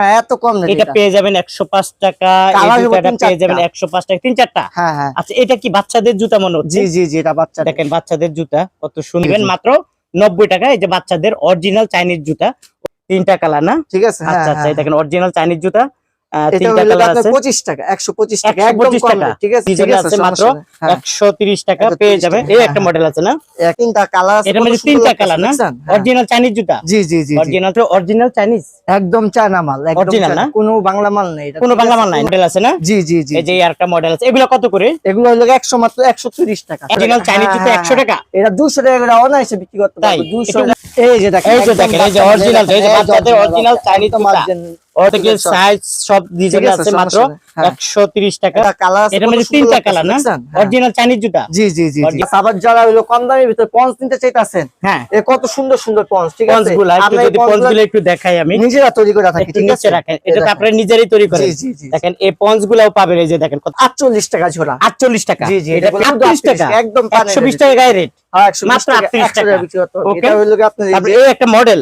হ্যাঁ, এত কম এটা পেয়ে যাবেন একশো পাঁচ টাকা তিন পেয়ে যাবেন চারটা। একশো পাঁচ টাকা তিন চারটা? হ্যাঁ হ্যাঁ। আচ্ছা এটা কি বাচ্চাদের জুতা মনে হচ্ছে? জি জি জি এটা বাচ্চা দেখেন বাচ্চাদের জুতা কত শুনবেন মাত্র নব্বই টাকা এই যে বাচ্চাদের অরিজিনাল চাইনিজ জুতা। তিনটা কালার না? ঠিক আছে আচ্ছা আচ্ছা দেখেন অরিজিনাল চাইনিজ জুতা। আহ, এটা তিনটা কালার আপনার আছে। 25 টাকা 125 টাকা 125 একদম নেই, হ্যাঁ। একশো তিরিশ হ্যাঁ, একটা। অরিজিনাল চাইনিজ জুতা? অরিজিনাল চায়না মাল Original না? কোনো বাংলা মাল নেই কোনো বাংলা মাল নাই মডেল আছে না? জি জি জি যে এই আরেকটা মডেল আছে। এগুলো কত করে? এগুলো হলো 100 মাত্র 130 টাকা। অরিজিনাল চাইনিজ হ্যাঁ, জুতা হ্যাঁ, একশো টাকা এটা 200 টাকা করে অনায়াসে বিক্রি করতে তাই? পারবে 200 একটু- এই যে দেখেন এই যে দেখেন, এই যে এই বাচ্চাদের original বাচ্চা, Chinese থেকে সাইজ সব ডিজাইন আছে, মাত্র সমস্যা নেই, হ্যাঁ। একশো তিরিশ টাকা। এটা কালার আছে এটা মানে তিনটা কালার না? হ্যাঁ। অরিজিনাল চাইনিজ জুতা? জি জি জি। আবার যারা হলো কম দামের ভিতরে নিতে চাইতাছেন? হ্যাঁ। এ কত সুন্দর সুন্দর পঞ্চ ঠিক আছে? গুলা একটু যদি একটু দেখাই আমি। নিজেরা তৈরি করে থাকি ঠিক আছে? রাখেন এটা তো আপনারা নিজেরাই তৈরি করেন। জি, জি। দেখেন এই পঞ্চ গুলাও পাবেন এই যে দেখেন কত 48 টাকা ঝোলা আটচল্লিশ টাকা। জি, জি, এটা এটা শুধু 38 টাকা। একদম পানের একশো বিশ rate। টাকা গায়ে রেট হ্যাঁ 120 মাত্র টাকা 38 100 টাকা। এটা হলো যে- এই একটা মডেল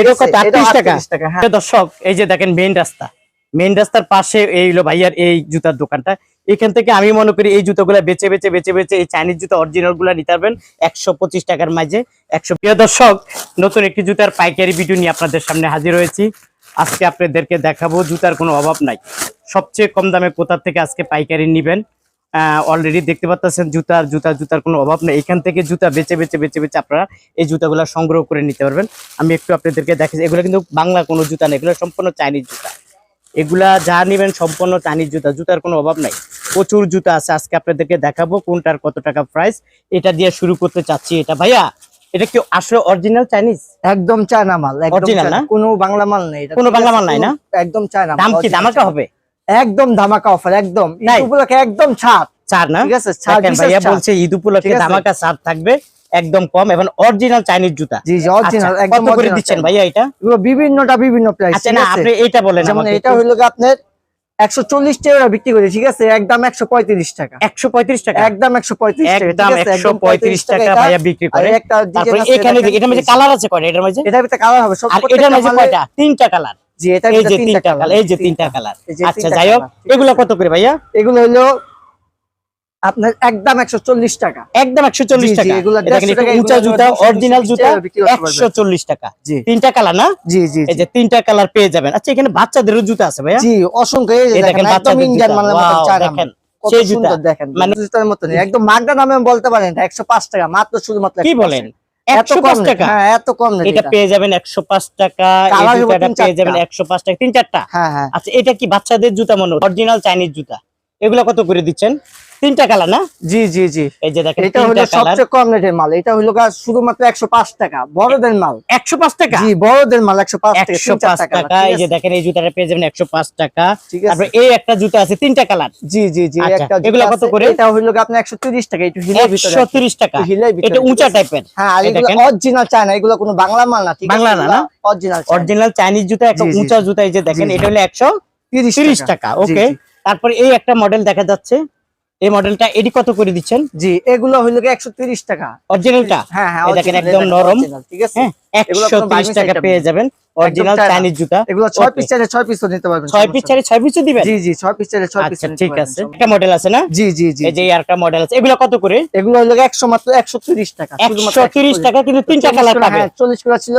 এটা কত? এটাও আটত্রিশ টাকা? 38 টাকা, হ্যাঁ। দর্শক এই যে দেখেন মেইন রাস্তা। মেইন রাস্তার পাশে এইলো ভাইয়ার এই জুতার দোকানটা। এখান থেকে আমি মনে করি এই জুতোগুলা বেচে বেচে বেচে বেচে এই চাইনিজ জুতো অরিজিনালগুলা নিতে পারবেন একশো পঁচিশ টাকার মাঝে। একশো প্রিয় দর্শক নতুন একটি জুতার পাইকারি ভিডিও নিয়ে আপনাদের সামনে হাজির হয়েছি। আজকে আপনাদেরকে দেখাবো জুতার কোনো অভাব নাই। সবচেয়ে কম দামে কোথা থেকে আজকে পাইকারি নিবেন? অলরেডি দেখতে পাচ্ছেন জুতার জুতা জুতার কোনো অভাব নেই। এখান থেকে জুতা বেচে বেচে বেচে বেচে আপনারা এই জুতাগুলো সংগ্রহ করে নিতে পারবেন। আমি একটু আপনাদেরকে দেখাচ্ছি। এগুলো কিন্তু বাংলা কোনো জুতা নেই এগুলো সম্পূর্ণ চাইনিজ জুতা। এগুলা যা নেবেন সম্পূর্ণ চাইনিজ জুতা জুতার কোনো অভাব নাই। প্রচুর জুতা আছে আজকে আপনাদেরকে দেখাবো কোনটার কত টাকা প্রাইস এটা দিয়ে শুরু করতে চাচ্ছি এটা। ভাইয়া এটা কি আসলে অরিজিনাল চাইনিজ একদম চায়না মাল একদম চায়না, না? কোনো বাংলা মাল নেই। কোনো বাংলা মাল নাই না? একদম চায়না দাম কি দামাকা হবে? একদম ধামাকা অফার একদম? উপলক্ষে একদম ছাড়। চার না? ঠিক আছে ছাড় ভাইয়া বলছে ঈদ উপলক্ষে ধামাকা ছাড় থাকবে একদম কম এবং অরিজিনাল চাইনিজ জুতা। জি জি অরিজিনাল আচ্ছা, একদম করে দিচ্ছেন ভাইয়া এটা? এগুলো বিভিন্নটা বিভিন্ন প্রাইস আচ্ছা না আপনি এইটা বলেন যেমন এটা হলো আপনার একশো চল্লিশ টাকা বিক্রি করে ঠিক আছে? একদম একশো পঁয়ত্রিশ টাকা। একশো পঁয়ত্রিশ টাকা? একদম একশো পঁয়ত্রিশ টাকা একদম ঠিক আছে? একশো একদম পঁয়ত্রিশ টাকা ভাইয়া বিক্রি করে একটা আছে, এখানে এটার মধ্যে কালার আছে কয়টা? এটার মধ্যে? এটার ভিতরে কালার হবে সব এটার মধ্যে কয়টা? তিনটা কালার। জি এটার এই যে তিনটা কালার এই যে তিনটা তিনটা। কালার আচ্ছা যাই হোক এগুলো কত করে ভাইয়া? এগুলো হলো আপনার একদম একশো চল্লিশ টাকা। একদম একশো চল্লিশ জি, জি, টাকা। এগুলো এটা দেখেন 150 একটু টাকা, উঁচা জুতা অরিজিনাল জুতা টাকা বিক্রি করতে পারবেন। একশো চল্লিশ টাকা। তিনটা কালার না? জি জি এই যে তিনটা কালার পেয়ে যাবেন। আচ্ছা এখানে বাচ্চাদেরও জুতা আছে ভাইয়া? জি অসংখ্য। এই যে দেখেন বাচ্চাদের ইন্ডিয়ান সেই জুতা। দেখেন। মানে- জুতার মতো একদম মাগনা নামে বলতে পারেন একশো পাঁচ টাকা মাত্র শুধুমাত্র কি বলেন? এত একশো কম পাঁচ টাকা। হ্যাঁ এত কম rate এটা এটা। পেয়ে যাবেন একশো পাঁচ টাকা পেয়ে যাবেন চারটা। একশো পাঁচ টাকা তিন চারটা। হ্যাঁ হ্যাঁ। আচ্ছা এটা কি বাচ্চাদের জুতা মনে অরিজিনাল চাইনিজ জুতা? এগুলো কত করে দিচ্ছেন? তিনটা কালার না? জি জি জি। এই যে দেখেন এটা হলো সবচেয়ে কম রেটের মাল। এটা হলো গা শুধুমাত্র একশো পাঁচ টাকা বড়দের মাল। একশো পাঁচ টাকা? জি বড়দের মাল একশো পাঁচ টাকা একশো তিন চার পাঁচ টাকা টাকা। এই যে দেখেন এই জুতাটা পেয়ে যাবেন একশো পাঁচ টাকা। ঠিক আছে। তারপরে এই একটা জুতা আছে তিনটা কালার। জি জি জি আচ্ছা, একটা এগুলো কত করে? এটা হলো একশো তিরিশ টাকা একটু হিলের ভিতরে একশো আছে। তিরিশ টাকা। একটু হিলের ভিতরে, এটা উঁচা টাইপের হ্যাঁ আর এগুলো। অরিজিনাল চায়না এগুলো কোনো বাংলা মাল না ঠিক আছে? বাংলা না, না? অরিজিনাল অরিজিনাল চাইনিজ জুতা একটা উঁচা জুতা এই যে দেখেন। এটা হলো একশো তিরিশ তিরিশ টাকা। ওকে। তারপরে এই একটা মডেল দেখা যাচ্ছে। এই মডেলটা এটি কত করে দিচ্ছেন? জি এগুলো হইল একশো তিরিশ টাকা। অরিজিনালটা হ্যাঁ হ্যাঁ দেখেন একদম নরম। ঠিক আছে? হ্যাঁ এগুলো একশো কোনো তিরিশ বার্নিশ টাকা পেয়ে যাবেন। অরিজিনাল। চাইনিজ জুতা। এগুলো ছয় পিস চাইলে ছয় পিসও নিতে পারবেন ছয় পিস পিসও দিবেন? জি জি ছয় পিস চাইলে ছয় পিস আচ্ছা ঠিক আছে। একটা মডেল আছে না? জি জি জি এই যে আর একটা মডেল আছে। এগুলো কত করে? এগুলো হলো গিয়ে একশো মাত্র একশো তিরিশ টাকা একশো তিরিশ টাকা কিন্তু তিনটা কালার পাবে। হ্যাঁ চল্লিশ করে ছিল।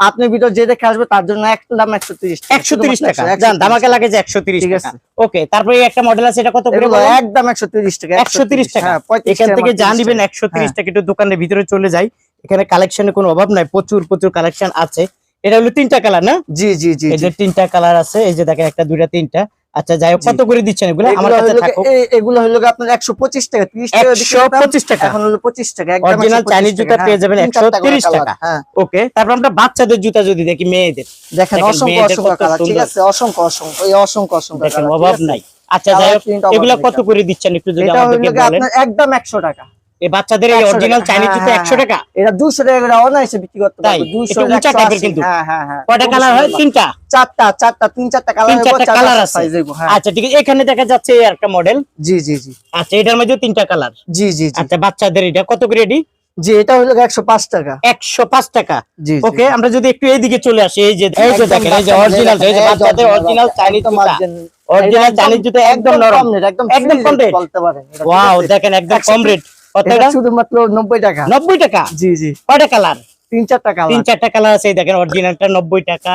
আপনি ভিডিও যে দেখে আসবে তার জন্য এক দাম একশো তিরিশ একশো তিরিশ টাকা। দামাকে লাগে যে একশো তিরিশ টাকা। ওকে তারপরে একটা মডেল আছে এটা কত করে একদম একশো তিরিশ টাকা একশো তিরিশ টাকা। হ্যাঁ, 35 এখান থেকে যা 30 নিবেন একশো তিরিশ হ্যাঁ। টাকা একটু দোকানের ভিতরে চলে যাই। এখানে কালেকশনের কোনো অভাব নাই প্রচুর প্রচুর কালেকশন আছে। এটা হলো তিনটা কালার না? জি জি জি এই জি। যে তিনটা কালার আছে এই যে দেখেন একটা দুইটা তিনটা। আচ্ছা যাই হোক কত করে দিচ্ছেন এগুলো? আমার কাছে থাকুক। এগুলো হলো আপনার একশো পঁচিশ টাকা তিরিশ টাকা বিক্রি একশো করতাম, পঁচিশ টাকা। এখন হলো পঁচিশ টাকা একদম 125 Chinese জুতা পেয়ে যাবেন হ্যাঁ, তিন 130 টাকা। হ্যাঁ। ওকে তারপর আমরা বাচ্চাদের জুতা যদি দেখি মেয়েদের। দেখেন অসংখ্য অসংখ্য কালার ঠিক আছে অসংখ্য অসংখ্য এই অসংখ্য অসংখ্য দেখেন অভাব নাই। আচ্ছা যাই হোক এগুলা কত করে দিচ্ছেন? একটু যদি এটা হলো আমাদেরকে বলেন। আপনার একদম একশো টাকা। এই বাচ্চাদের এই অরিজিনাল চাইনিজ হ্যাঁ, জুতা হ্যাঁ, টাকা? এটা দুশো টাকা করে অনায়াসে বিক্রি করতে পারবে। দুশো একটু উঁচা type কিন্তু। হ্যাঁ হ্যাঁ হ্যাঁ। কয়টা কালার হয়? তিনটা? চারটা চারটা তিন চারটা কালার তিন চারটা কালার আছে। হ্যাঁ আচ্ছা ঠিক আছে। এখানে দেখা যাচ্ছে এই একটা মডেল জি জি জি। আচ্ছা এটার মধ্যে তিনটা কালার জি জি জি। আচ্ছা বাচ্চাদের এটা কত করে জি এটা হলো একশো পাঁচ টাকা। একশো পাঁচ টাকা। জি জি। ওকে আমরা যদি একটু এইদিকে চলে আসি এই যে এই যে দেখেন এই যে অরিজিনাল এই যে বাচ্চাদের অরিজিনাল চাইনিজ অরিজিনাল চাইনিজ জুতা। একদম নরম। একদম একদম কম rate। বলতে পারেন। ওয়াও দেখেন একদম কম রেট শুধুমাত্র টাকা। নব্বই টাকা? জি জি। কয়টা কালার? তিন চার টাকা তিন চারটা কালার আছে দেখেন অরিজিনালটা টাকা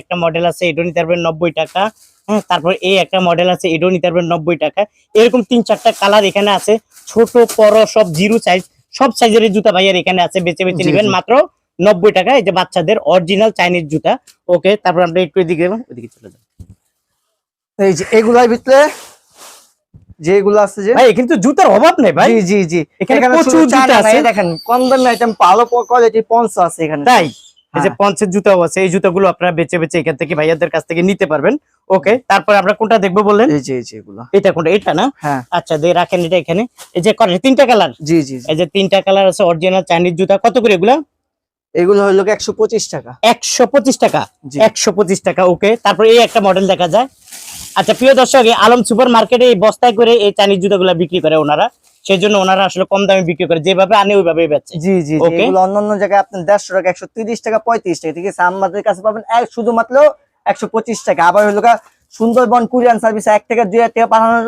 একটা মডেল আছে নিতে পারবেন টাকা। হ্যাঁ তারপর এই একটা মডেল আছে এটাও নিতে পারবেন নব্বই টাকা। এরকম তিন চারটা কালার এখানে আছে ছোট বড় সব জিরো সাইজ সব সাইজের জুতা ভাইয়ার এখানে আছে বেছে জি, নেবেন মাত্র নব্বই টাকা এই যে বাচ্চাদের অরিজিনাল চাইনিজ জুতা। ওকে তারপর আমরা একটু এদিকে যাব, ওদিকে চলে যাব এই যে এগুলার ভিতরে যেগুলো আছে যে ভাই কিন্তু জুতার অভাব নেই ভাই। জি জি এখানে প্রচুর জুতা আছে। দেখেন কম দামি আইটেম ভালো কোয়ালিটি পঞ্চ আছে এখানে। তাই? এই যে হ্যাঁ। পঞ্চের জুতাও আছে এই জুতাগুলো আপনারা বেছে বেছে এখান থেকে ভাইয়াদের কাছ থেকে নিতে পারবেন। ওকে তারপর আমরা কোনটা দেখব বললেন? এই যে এগুলো। এটা কোনটা? এটা না? হ্যাঁ। আচ্ছা দিয়ে রাখেন এটা এখানে। এই যে করে তিনটা কালার জি জি। এই যে তিনটা কালার আছে অরিজিনাল চাইনিজ জুতা। কত করে এগুলা? এগুলো হলো একশো পঁচিশ টাকা। একশো পঁচিশ টাকা। জি। একশো পঁচিশ টাকা ওকে। তারপর এই একটা মডেল দেখা যায়। আচ্ছা প্রিয় দর্শক এই আলম সুপার মার্কেটে এই বস্তায় করে এই চাইনিজ জুতাগুলো বিক্রি করে ওনারা। সেই জন্য ওনারা আসলে কম দামে বিক্রি করে যেভাবে আনে ওইভাবে বেচে। জি জি এগুলো অন্য অন্য জায়গায় আপনি দেড়শো টাকা একশো তিরিশ টাকা পঁয়ত্রিশ টাকা। ঠিক আছে আমাদের কাছে পাবেন এক- শুধুমাত্র একশো পঁচিশ টাকা। আবার হলো সুন্দরবন কুরিয়ান সার্ভিস এক থেকে দুই হাজার টাকা পাঠানোর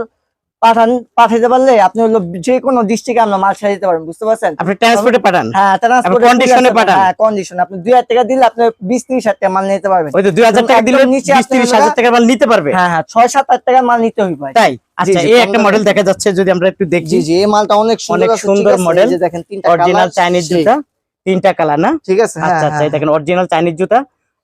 পাঠান পাঠাইতে পারলে আপনি হলো যে কোনো ডিস্ট্রিক্টে আমরা মাল ছেড়ে দিতে পারবেন বুঝতে পারছেন? আপনি ট্রান্সপোর্টে পাঠান। হ্যাঁ ট্রান্সপোর্ট এ পাঠান। হ্যাঁ কন্ডিশন আপনি দুই হাজার টাকা দিলে আপনি বিশ ত্রিশ হাজার টাকা মাল নিতে পারবেন। ওই তো দুই হাজার টাকা দিলে নিচে বিশ আপনি তিরিশ হলো হাজার টাকার মাল নিতে পারবে। হ্যাঁ হ্যাঁ ছয় সাত হাজার টাকার মাল নিতে হবে তাই? আচ্ছা এই একটা মডেল দেখা। যাচ্ছে যদি আমরা একটু দেখি। জি জি এই মালটা অনেক সুন্দর অনেক সুন্দর যে দেখেন তিনটা অরিজিনাল চাইনিজ জুতা তিনটা কালার না? ঠিক আছে হ্যাঁ, আচ্ছা আচ্ছা হ্যাঁ, দেখেন অরিজিনাল চাইনিজ জুতা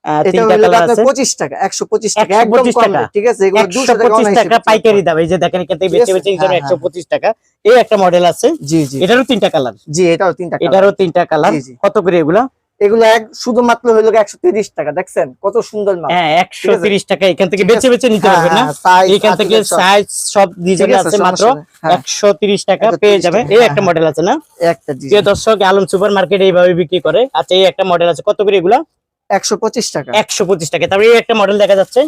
আহ, এটা তিনটা হলো কালার আপনার আছে। পঁচিশ টাকা একশো পঁচিশ টাকা 125 একদম কম টাকা। rate, ঠিক আছে? এগুলো একশো দুশো টাকা পঁচিশ টাকা পাইকারি দাম এই যে দেখেন? বেছে হ্যাঁ, একশো হ্যাঁ। পঁচিশ টাকা। এই একটা মডেল আছে। জি জি। এটারও তিনটা কালার জি এটাও তিনটা এটারও তিনটা কালার। কত করে এগুলা? এগুলো এক শুধুমাত্র হলো একশো তিরিশ টাকা দেখছেন? কত সুন্দর মাল। হ্যাঁ একশো তিরিশ টাকা। এখান থেকে বেছে বেছে নিতে হ্যাঁ, পারবেন না। হ্যাঁ, এখান থেকে সাইজ সব ডিজাইন আছে, মাত্র। হ্যাঁ, একশো তিরিশ টাকা পেয়ে যাবে এই হ্যাঁ, একটা হ্যাঁ। মডেল আছে না? একটা দর্শক আলম সুপার মার্কেটে এইভাবে বিক্রি করে। আচ্ছা এই একটা মডেল আছে। কত করে এগুলা? একশো পঁচিশ টাকা। একশো পঁচিশ টাকা। তারপরে এই একটা মডেল দেখা যাচ্ছে।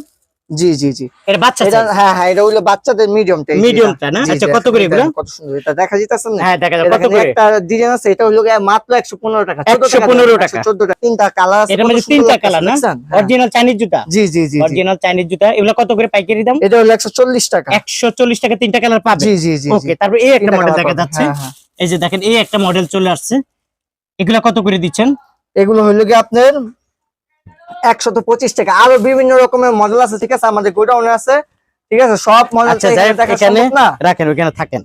জি জি জি। এটা বাচ্চা এটা হ্যাঁ হ্যাঁ এটা হলো বাচ্চাদের মিডিয়ামটা না? আচ্ছা, কত করে এগুলো? কত সুন্দর। এটা দেখা না? হ্যাঁ দেখা কত করে? একটা ডিজাইন আছে এটা হলো মাত্র একশো পনেরো টাকা 115 টাকা। টাকা। তিনটা কালার আছে তিনটা কালার না? হ্যাঁ। অরিজিনাল চাইনিজ জুতা? জি জি জি জি। অরিজিনাল চাইনিজ জুতা। এগুলো কত করে পাইকারি দাম? এটা হলো একশো চল্লিশ টাকা। একশো চল্লিশ টাকা তিনটা কালার পাবে? জি জি জি ওকে তারপর এই একটা মডেল দেখা যাচ্ছে। হ্যাঁ, হ্যাঁ। এই যে দেখেন এই একটা মডেল চলে আসছে। এগুলা কত করে দিচ্ছেন? এগুলো হইল গিয়ে আপনার একশত পঁচিশ টাকা। আরও বিভিন্ন রকমের মডেল আছে ঠিক আছে? আমাদের গোডাউনে আছে ঠিক আছে? সব মডেল আচ্ছা না? রাখেন ওইখানে থাকেন।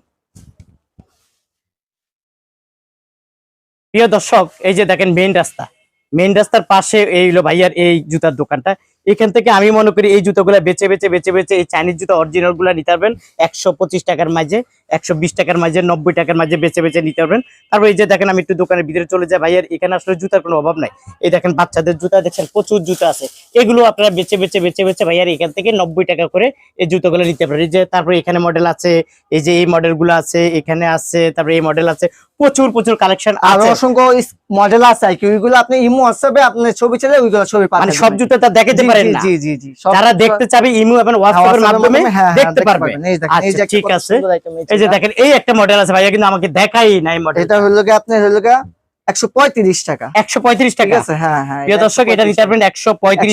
প্রিয় দর্শক এই যে দেখেন মেইন রাস্তা। মেইন রাস্তার পাশে এই হলো ভাইয়ার এই জুতার দোকানটা। এখান থেকে আমি মনে করি এই জুতোগুলা বেচে বেচে বেচে বেচে এই চাইনিজ জুতো অরিজিনালগুলা নিতে পারবেন। একশো পঁচিশ টাকার মাঝে। একশো বিশ টাকার মাঝে নব্বই টাকার মাঝে বেচে বেচে নিতে পারবেন। তারপর এই যে দেখেন আমি একটু দোকানের ভিতরে চলে যাই। ভাইয়ার এখানে আসলে জুতার কোনো অভাব নাই। এই দেখেন বাচ্চাদের জুতা দেখছেন প্রচুর জুতা আছে। এগুলো আপনারা বেচে বেচে বেচে বেচে ভাইয়ার এখান থেকে নব্বই টাকা করে এই জুতোগুলো নিতে পারেন। এই যে তারপরে এখানে মডেল আছে এই যে এই মডেলগুলো আছে এখানে আছে তারপরে এই মডেল আছে। প্রচুর প্রচুর কালেকশন আরও অসংখ্য মডেল আছে আর কি। ওইগুলো আপনি ইমো হোয়াটসঅ্যাপে আপনি ছবি ছেলে ওইগুলো ছবি পাবেন। মানে সব জুতো তা দেখাতে পারেন না। জি জি জি যারা দেখতে চাবে ইমো এবং হ্যাঁ, হোয়াটসঅ্যাপের মাধ্যমে দেখতে পারবেন। ঠিক আছে। যে দেখেন, এই একটা মডেল আছে ভাইয়া, কিন্তু আমাকে দেখাই নাই মডেল এটা হলো কি আপনি হলো কি 135 টাকা। 135 টাকা। আছে? হ্যাঁ হ্যাঁ দর্শক এটা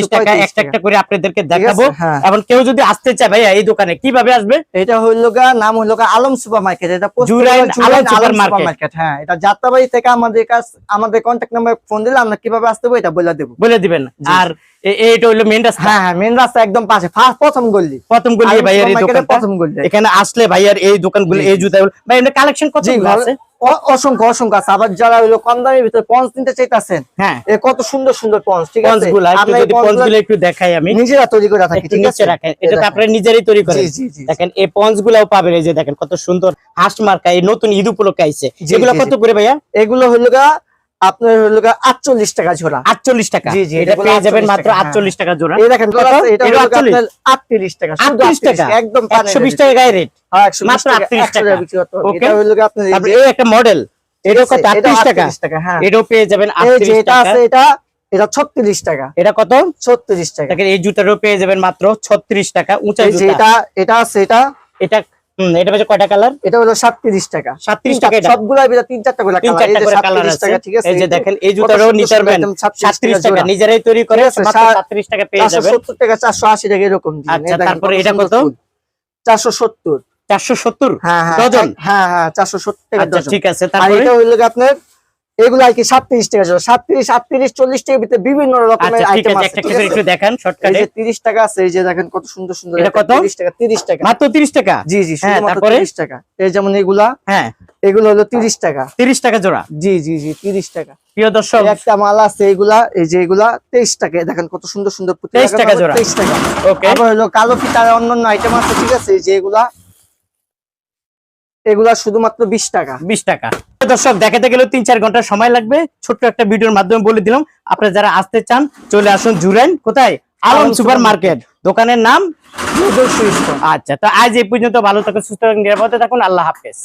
টাকা। করে হ্যাঁ। কেউ যদি আসতে চায় ভাইয়া এই দোকানে কীভাবে আসবে? এটা আলম হ্যাঁ এটা থেকে আমাদের আমাদের কন্টাক্ট ফোন দিলে আমরা কীভাবে আসতে হবে এটা বলে বলে আর এইটা হলো মেন রাস্তা। হ্যাঁ হ্যাঁ মেন রাস্তা একদম পাশে। প্রথম প্রথম প্রথম এখানে আসলে এই এই ভাই কালেকশন কত আছে? অসংখ্য অসংখ্য আছে। আবার যারা হইল কম দামের ভিতরে পঞ্চ নিতে চাইতেছেন হ্যাঁ। কত সুন্দর সুন্দর পঞ্চ ঠিক আছে? গুলা একটু দেখাই আমি। নিজেরা তৈরি করে থাকি ঠিক আছে? রাখেন। এটা তো। আপনারা নিজেরাই তৈরি করেন। দেখেন এই পঞ্চ গুলাও পাবেন এই যে দেখেন কত সুন্দর হাঁস মার্কা এই নতুন ঈদ উপলক্ষে আইছে। এগুলো কত করে ভাইয়া? এগুলো হলো গা আপনার হইল গা আটচল্লিশ টাকা ঝোড়া আটচল্লিশ টাকা? জি, জি, এটা পেয়ে যাবেন মাত্র। আটচল্লিশ টাকা জোড়া। এই দেখেন কত? আছে, এটা এটা হলো গা 48 আপনার 38 টাকা শুধু 38 টাকা। একদম একশো বিশ টাকা গায়ে রেট 120 মাত্র টাকা 38 100 টাকা। বিক্রি করতে হবে। Okay. এটা আপনার এই একটা মডেল এটাও কত? এটা আটত্রিশ টাকা। হ্যাঁ। এটাও পেয়ে যাবেন আটত্রিশ এটা টাকা। এটা এটা 36 টাকা। এটা কত? 36 টাকা। এই জুতাটাও পেয়ে যাবেন মাত্র ছত্রিশ টাকা উঁচা এটা এটা আছে এটা এটা হচ্ছে কয়টা কালার এটা হলো সাতত্রিশ টাকা 37 টাকা এটা। সবগুলাই ভিতরে তিন চারটা করে কালার এই যে 37 টাকা ঠিক আছে এই যে দেখেন এই কত জুতাটাও নিতে পারবেন 37 টাকা নিজেরাই তৈরি করে মাত্র টাকা পেয়ে যাবেন এরকম। আচ্ছা, তারপরে এটা সুন্দর কত? ফুল। চারশো সত্তর চারশো সত্তর হ্যাঁ হ্যাঁ ডজন? হ্যাঁ হ্যাঁ চারশো সত্তর টাকা আচ্ছা ডজন। ঠিক আছে তারপরে এটা হইল গিয়ে আপনার এগুলো আর কি সাতত্রিশ টাকা জোড়া সাতত্রিশ আটত্রিশ চল্লিশ টাকার ভিতরে বিভিন্ন রকমের আচ্ছা আইটেম আছে? একটু দেখান শর্টকাটে তিরিশ টাকা আছে এই যে দেখেন কত সুন্দর সুন্দর কত? তিরিশ টাকা তিরিশ টাকা। মাত্র তিরিশ টাকা? জি জি হ্যাঁ, তারপরে? তিরিশ টাকা। এই যেমন এগুলা হ্যাঁ। এগুলো হলো তিরিশ টাকা। তিরিশ টাকা জোড়া? জি জি জি তিরিশ টাকা। প্রিয় দর্শক একটা মাল আছে এগুলা এই যে এগুলা তেইশ টাকা। দেখেন কত সুন্দর সুন্দর পুঁতি 23 লাগানো টাকা জোড়া। 23 টাকা। আবার হলো কালো ফিতার অন্যান্য আইটেম আছে ঠিক আছে? এই যে এগুলা এগুলা শুধুমাত্র বিশ টাকা। বিশ টাকা। দর্শক দেখাতে গেলে তিন চার ঘণ্টা সময় লাগবে। ছোট্ট একটা ভিডিওর মাধ্যমে বলে দিলাম আপনারা যারা আসতে চান চলে আসুন জুরাইন কোথায়? Alam super market. দোকানের নাম আচ্ছা তো আজ এই পর্যন্ত ভালো থাকুন সুস্থ থাকুন নিরাপদে থাকুন আল্লাহ হাফেজ।